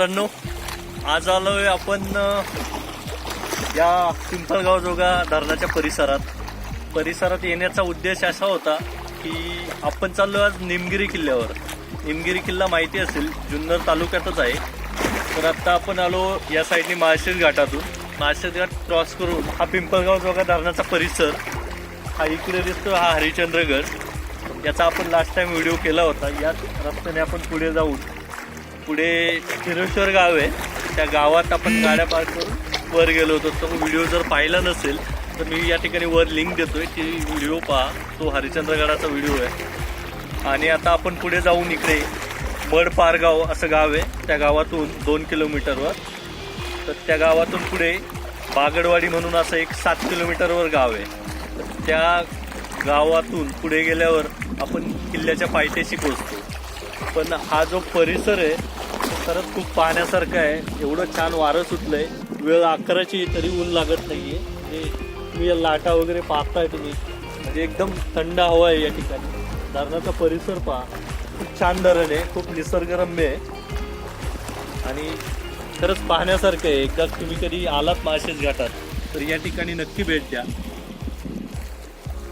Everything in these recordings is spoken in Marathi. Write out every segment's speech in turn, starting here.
मित्रांनो आज आलोय आपण या पिंपळगाव जोगा धरणाच्या परिसरात. परिसरात येण्याचा उद्देश असा होता की आपण चाललो आज निमगिरी किल्ल्यावर. निमगिरी किल्ला माहिती असेल जुन्नर तालुक्यातच आहे. तर आता आपण आलो या साईडने माळशेज घाटातून. माळशेज घाट क्रॉस करून हा पिंपळगाव जोगा धरणाचा परिसर. हा इकडे दिसतो हा हरिश्चंद्रगड. याचा आपण लास्ट टाइम व्हिडिओ केला होता. याच रस्त्याने आपण पुढे जाऊन पुढे खिरेश्वर गाव आहे. त्या गावात आपण गाड्या पार्क करून वर गेलो होतो. तो व्हिडिओ जर पाहिला नसेल तर मी या ठिकाणी वर लिंक देतोय. ती व्हिडिओ पहा. तो हरिश्चंद्रगडाचा व्हिडिओ आहे. आणि आता आपण पुढे जाऊन इकडे मड पारगाव असं गाव आहे. त्या गावातून दोन किलोमीटरवर तर त्या गावातून पुढे बागडवाडी म्हणून असं एक सात किलोमीटरवर गाव आहे. त्या गावातून पुढे गेल्यावर आपण किल्ल्याच्या पायथ्याशी पोचतो पण हा जो परिसर आहे तो खरंच खूप पाहण्यासारखा आहे. एवढं छान वारं सुटलंय. वेळ अकराची तरी ऊन लागत नाहीये. म्हणजे तुम्ही या लाटा वगैरे पाहताय तुम्ही. म्हणजे एकदम थंड हवा आहे या ठिकाणी. धरणाचा परिसर पहा. खूप छान धरण आहे. खूप निसर्गरम्य आहे. आणि खरंच पाहण्यासारखं आहे. एकदा तुम्ही कधी आलात माळशेज घाटात तर या ठिकाणी नक्की भेट द्या.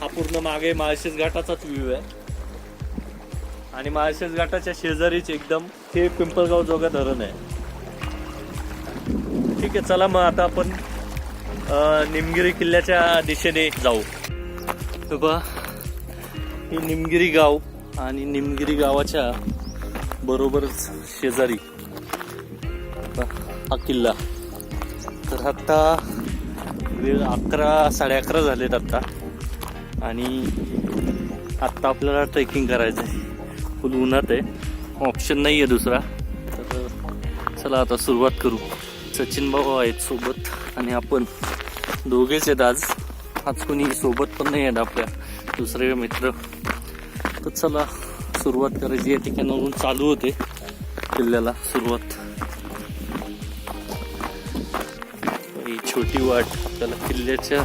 हा पूर्ण मागे माळशेज घाटाचाच व्ह्यू आहे. आणि माळशेज घाटाच्या शेजारीच एकदम हे पिंपळगाव जोगा धरण आहे. ठीक आहे चला मग आता आपण निमगिरी किल्ल्याच्या दिशेने जाऊ. हे पहा हे निमगिरी गाव आणि निमगिरी गावाच्या बरोबरच शेजारी हा किल्ला. तर आत्ता वेळ अकरा साडे अकरा झालेत आत्ता आणि आत्ता आपल्याला ट्रेकिंग करायचं आहे फुल उन्हात आहे. ऑप्शन नाही आहे दुसरा. तर चला आता सुरुवात करू. सचिन भाऊ आहेत सोबत आणि आपण दोघेच आहेत आज. आज कोणी सोबत पण नाही आहेत आपल्या. दुसरे मित्र. तर चला सुरुवात करायची. या ठिकाणावरून चालू होते किल्ल्याला सुरुवात. ही छोटी वाट त्याला किल्ल्याच्या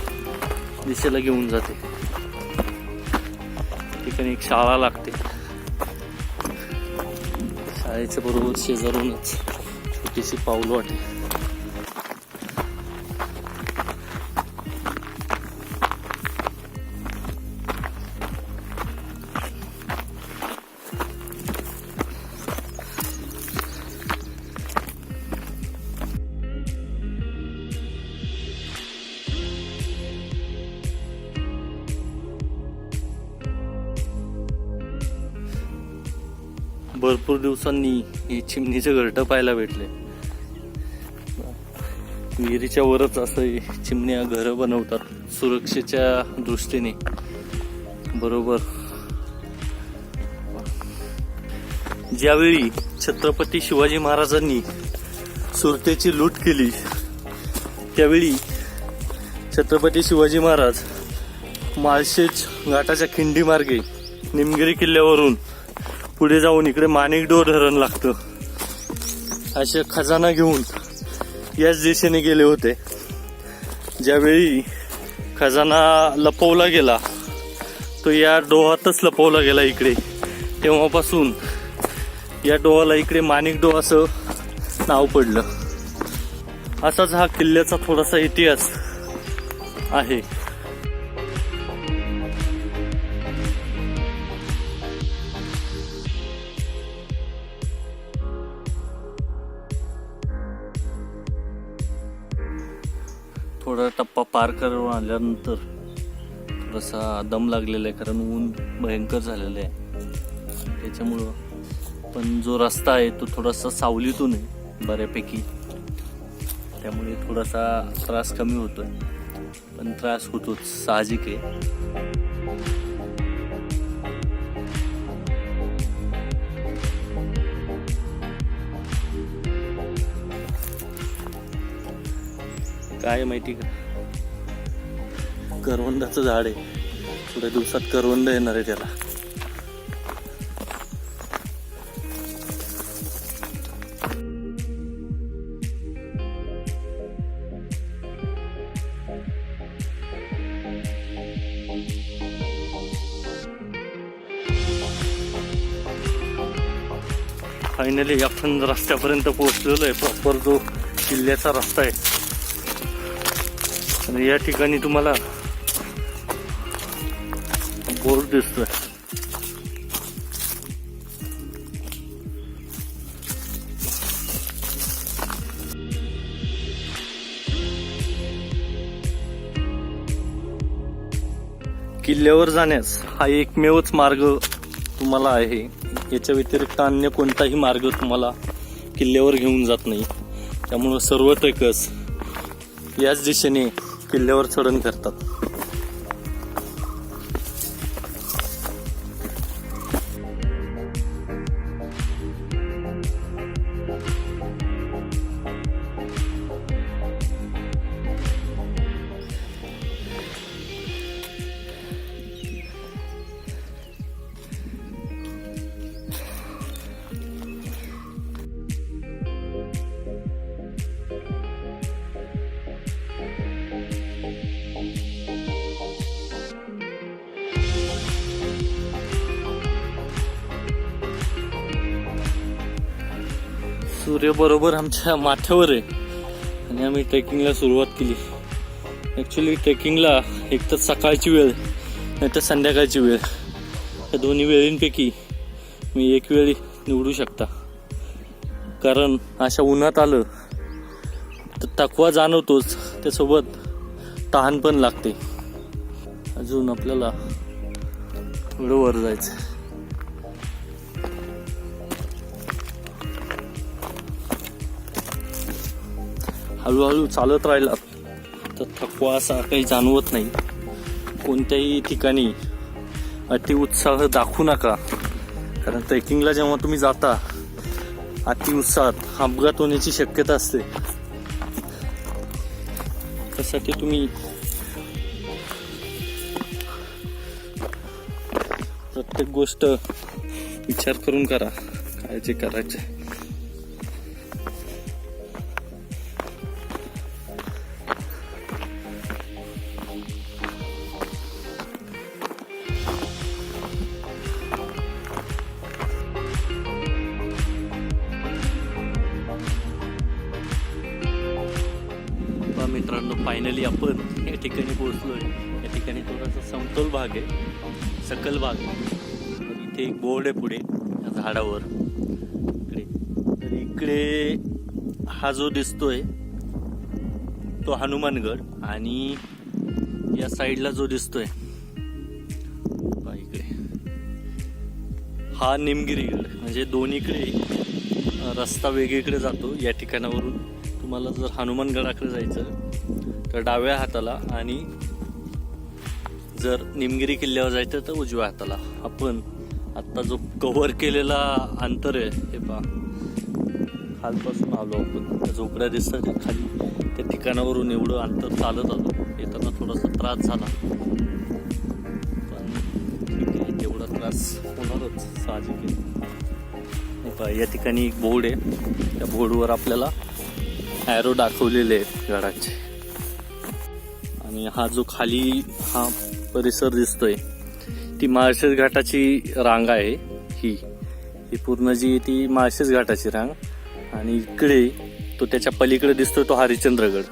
दिशेला घेऊन जाते. ठिकाणी एक शाळा लागते. शाळेच्या बरोबर शेजारूनच छोटीशी पाऊल वाटे भरपूर दिवसांनी हे चिमणीचे घरटं पाहायला भेटले. विहिरीच्या वरच असं चिमण्या घरं बनवतात सुरक्षेच्या दृष्टीने. बरोबर. ज्यावेळी छत्रपती शिवाजी महाराजांनी सुरतेची लूट केली त्यावेळी छत्रपती शिवाजी महाराज माळशेज घाटाच्या खिंडी मार्गे निमगिरी किल्ल्यावरून पुढे जाऊन इकडे माणिकडोह धरण लागतं. असे खजाना घेऊन याच दिशेने गेले होते. ज्यावेळी खजाना लपवला गेला तो या डोहातच लपवला गेला इकडे. तेव्हापासून या डोहाला इकडे माणिक डोह असं नाव पडलं. असाच हा किल्ल्याचा थोडासा इतिहास आहे. पार करून आल्यानंतर थोडासा दम लागलेला आहे कारण ऊन भयंकर झालेलं आहे. त्याच्यामुळं पण जो रस्ता आहे तो थोडासा सावलीतून आहे बऱ्यापैकी. त्यामुळे थोडासा त्रास कमी होतो आहे पण त्रास होतोच साहजिक आहे. काय आहे माहिती का? करवंदाचं झाड आहे. थोड्या दिवसात करवंद येणार आहे त्याला. फायनली आपण रस्त्यापर्यंत पोहोचलेलो आहे प्रॉपर जो किल्ल्याचा रस्ता आहे. आणि या ठिकाणी तुम्हाला बोर्ड दिसतोय किल्ल्यावर जाण्यास हा एकमेवच मार्ग तुम्हाला आहे. याच्या व्यतिरिक्त अन्य कोणताही मार्ग तुम्हाला किल्ल्यावर घेऊन जात नाही. त्यामुळं सर्वत्रकच याच दिशेने किल्ल्यावर चढण करतात. सूर्य बरोबर आमच्या माथ्यावर आहे. आणि आम्ही ट्रेकिंगला सुरुवात केली. ॲक्च्युली ट्रेकिंगला एक तर सकाळची वेळ नाही तर संध्याकाळची वेळ. या दोन्ही वेळींपैकी मी एक वेळी निवडू शकता. कारण अशा उन्हात आलं तर तकवा जाणवतोच. त्यासोबत तहान पण लागते. अजून आपल्याला थोडं वर जायचं हळूहळू चालत राहिला. तर थकवा असा काही जाणवत नाही. कोणत्याही ठिकाणी अतिउत्साह दाखवू नका. कारण ट्रेकिंगला जेव्हा तुम्ही जाता अति उत्साहात अपघात होण्याची शक्यता असते. त्यासाठी तुम्ही प्रत्येक गोष्ट विचार करून करा. काय जे करायचे. मित्रांनो फायनली आपण या ठिकाणी पोहोचलो आहे या ठिकाणी थोडासा समतोल भाग आहे सकल भाग. इथे एक बोर्ड आहे पुढे या झाडावर. इकडे. तर इकडे हा जो दिसतोय तो हनुमानगड आणि या साईडला जो दिसतोय इकडे. हा निमगिरीगड म्हणजे दोन्हीकडे रस्ता वेगळीकडे जातो या ठिकाणावरून. तुम्हाला जर हनुमानगडाकडे जायचं तर डाव्या हाताला आणि जर निमगिरी किल्ल्यावर जायचं तर उजव्या हाताला. आपण आत्ता जो कव्हर केलेला अंतर आहे हे पहा. खालपासून आलो आपण. त्या झोपड्या दिसतात त्या खाली. त्या ठिकाणावरून एवढं अंतर चालत आलो. येताना थोडासा त्रास झाला. पण ठीक आहे तेवढा त्रास होणारच साहजिक आहे. पहा, या ठिकाणी एक बोर्ड आहे. त्या बोर्डवर आपल्याला ॲरो दाखवलेले आहेत गडाचे आणि हा जो खाली हा परिसर दिसतोय ती माळशेज घाटाची रांग आहे ही. ही पूर्ण जी ती माळशेज घाटाची रांग. आणि इकडे तो त्याच्या पलीकडे दिसतोय तो हरिश्चंद्रगड.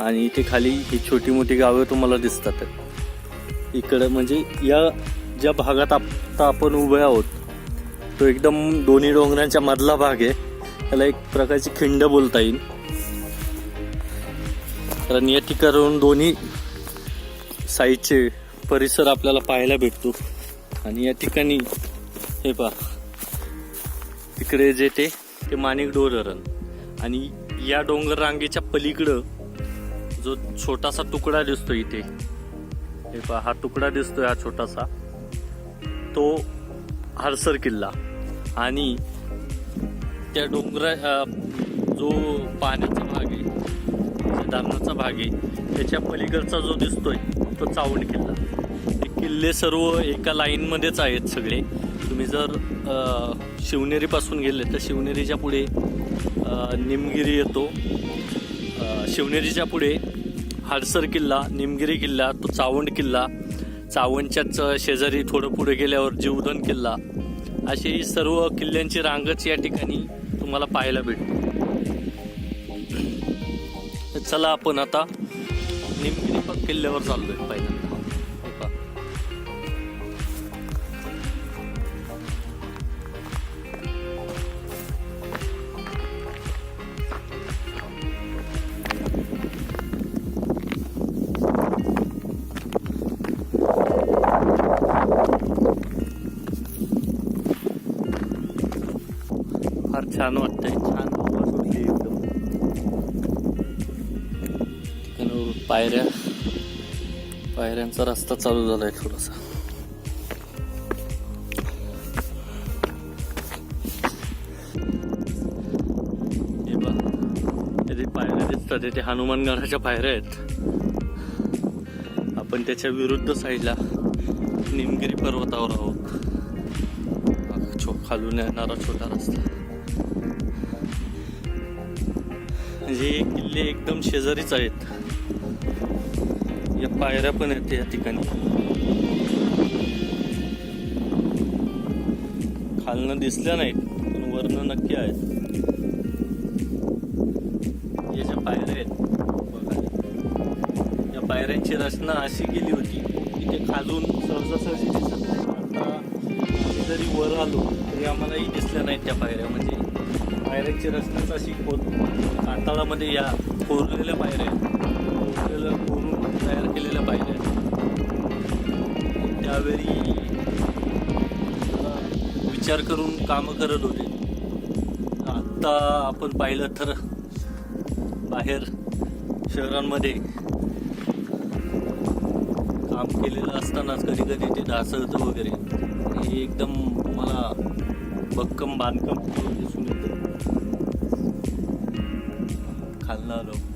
आणि इथे खाली ही छोटी मोठी गावं तुम्हाला दिसतात. इकडं म्हणजे या ज्या भागात आता आपण उभे आहोत तो एकदम दोन्ही डोंगरांच्या मधला भाग आहे. त्याला एक प्रकारची खिंड बोलता येईल. कारण या ठिकाणावरून दोन्ही साईडचे परिसर आपल्याला पाहायला भेटतो. आणि या ठिकाणी हे पहा तिकडे जे ते ते माणिक धरण आणि या डोंगर रांगेच्या पलीकडं जो छोटासा तुकडा दिसतो इथे हे पहा हा तुकडा दिसतोय हा छोटासा. तो हरसर किल्ला. आणि त्या डोंगरा जो पाण्याचा धरणाचा भाग आहे. त्याच्या पलीकडचा जो दिसतोय तो चावंड किल्ला. हे किल्ले सर्व एका लाईनमध्येच आहेत सगळे. तुम्ही जर शिवनेरीपासून गेले तर शिवनेरीच्या पुढे निमगिरी येतो. शिवनेरीच्या पुढे हाडसर किल्ला निमगिरी किल्ला तो चावंड किल्ला चावणच्याच शेजारी थोडं पुढे गेल्यावर जीवधन किल्ला. अशी ही सर्व किल्ल्यांची रांगच या ठिकाणी तुम्हाला पाहायला भेटते. चला आपण आता निमगिरी किल्ल्यावर चाललोय. पायऱ्यांचा रस्ता चालू झालाय थोडासा. पायऱ्या दिसतात इथे हनुमानगडाच्या पायऱ्या आहेत आपण त्याच्या विरुद्ध साईडला निमगिरी पर्वतावर आहोत. छो खालून येणारा छोटा रस्ता. म्हणजे हे किल्ले एकदम शेजारीच आहेत. या पायऱ्या पण आहेत या ठिकाणी. खालनं दिसल्या नाहीत पण वरनं नक्की आहेत. या ज्या पायऱ्या आहेत या पायऱ्यांची रचना अशी केली होती की ते खालून सहजासहजी दिसत नाही. आता जरी वर आलो तरी आम्हालाही दिसल्या नाहीत त्या पायऱ्या. म्हणजे पायऱ्यांची रचनाच अशी खोद कांताळामध्ये या कोरलेल्या पायऱ्या आहेत. त्यावेळी विचार करून कामं करत होते. आत्ता आपण पाहिलं तर बाहेर शहरांमध्ये काम केलेलं असतानाच कधी कधी ते ढासळतं वगैरे. हे एकदम मला भक्कम बांधकाम दिसून येतं. खाल्लं आलो.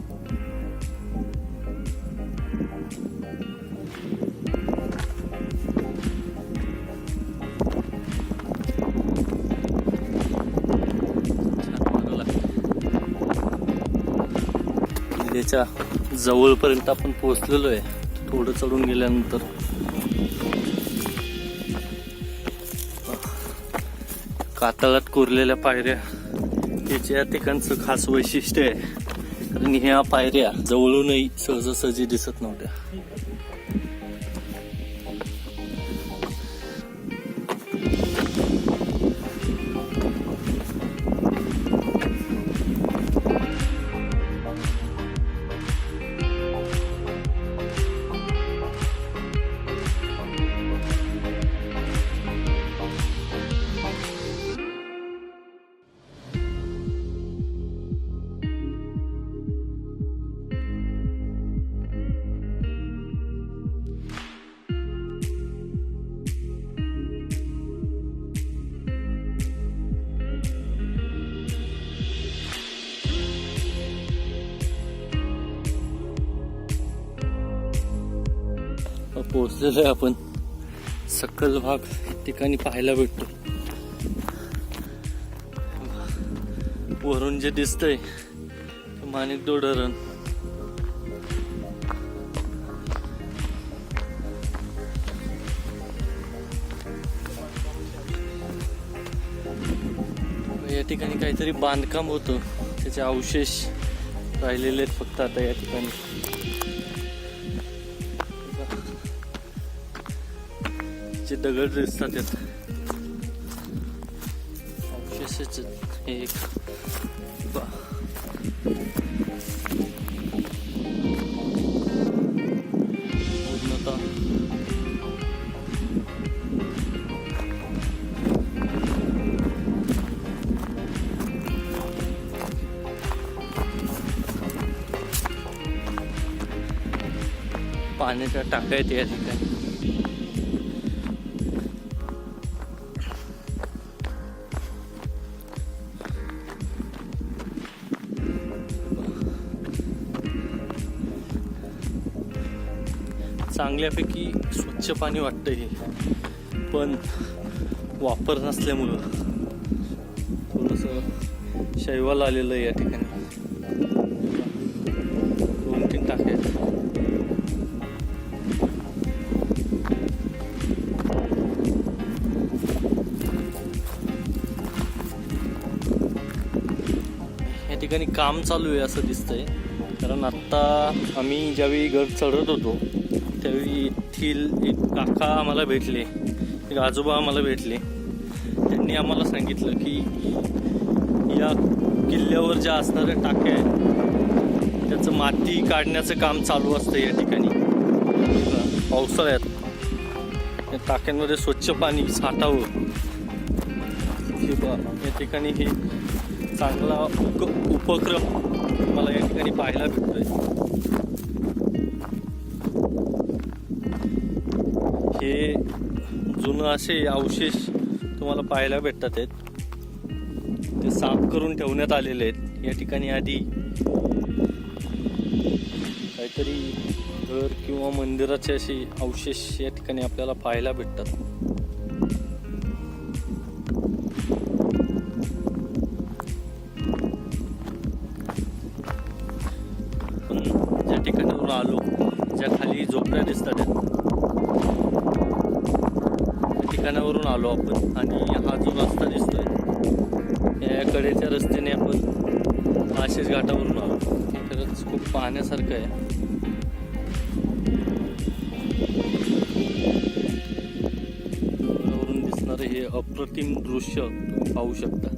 किल्ल्याच्या जवळपर्यंत आपण पोहोचलेलो आहे. थोडं चढून गेल्यानंतर. कातळात कोरलेल्या पायऱ्या याच्या ठिकाणचं खास वैशिष्ट्य आहे. कारण ह्या पायऱ्या जवळूनही सहजासहजी दिसत नव्हत्या. पोहोचलेलो आहे आपण. सकल भाग ठिकाणी पाहायला भेटतो. वरून जे दिसतंय माणिक माणिकडो धरण या ठिकाणी काहीतरी बांधकाम होतं. त्याचे अवशेष राहिलेले आहेत फक्त आता या ठिकाणी. जे दगड दिसतात त्यात. अवशेषच हे एक. बा- पूर्णतः. पाण्याच्या टाक्या या ठिकाणी. चांगल्यापैकी स्वच्छ पाणी वाटतं हे. पण वापर नसल्यामुळं थोडंसं शैवाल आलेलं आहे या ठिकाणी. दोन तीन टाके या ठिकाणी काम चालू आहे असं दिसतंय. कारण आत्ता आम्ही ज्यावेळी घर चढत होतो त्यावेळी येथील एक काका आम्हाला भेटले एक आजोबा आम्हाला भेटले. त्यांनी आम्हाला सांगितलं की या किल्ल्यावर ज्या असणाऱ्या टाक्या आहेत त्याचं माती काढण्याचं काम चालू असतं या ठिकाणी. पावसाळ्यात या टाक्यांमध्ये स्वच्छ पाणी साठावं. किंवा या ठिकाणी हे चांगला उक उपक्रम मला या ठिकाणी पाहायला भेटतोय. असे अवशेष तुम्हाला पाहायला भेटतात आहेत. ते साफ करून ठेवण्यात आलेले आहेत. या ठिकाणी आधी काहीतरी घर किंवा मंदिराचे असे अवशेष या ठिकाणी आपल्याला पाहायला भेटतात. ज्या ठिकाणावरून आलो ज्या खाली झोपड्या दिसतात ठिकाणावरून आलो आपण. आणि हा जो रस्ता दिसतोय या कडेच्या रस्त्याने आपण आशिष घाटावरून आलो. खरंच खूप पाहण्यासारखं आहे. वरून दिसणारे हे अप्रतिम दृश्य पाहू शकता.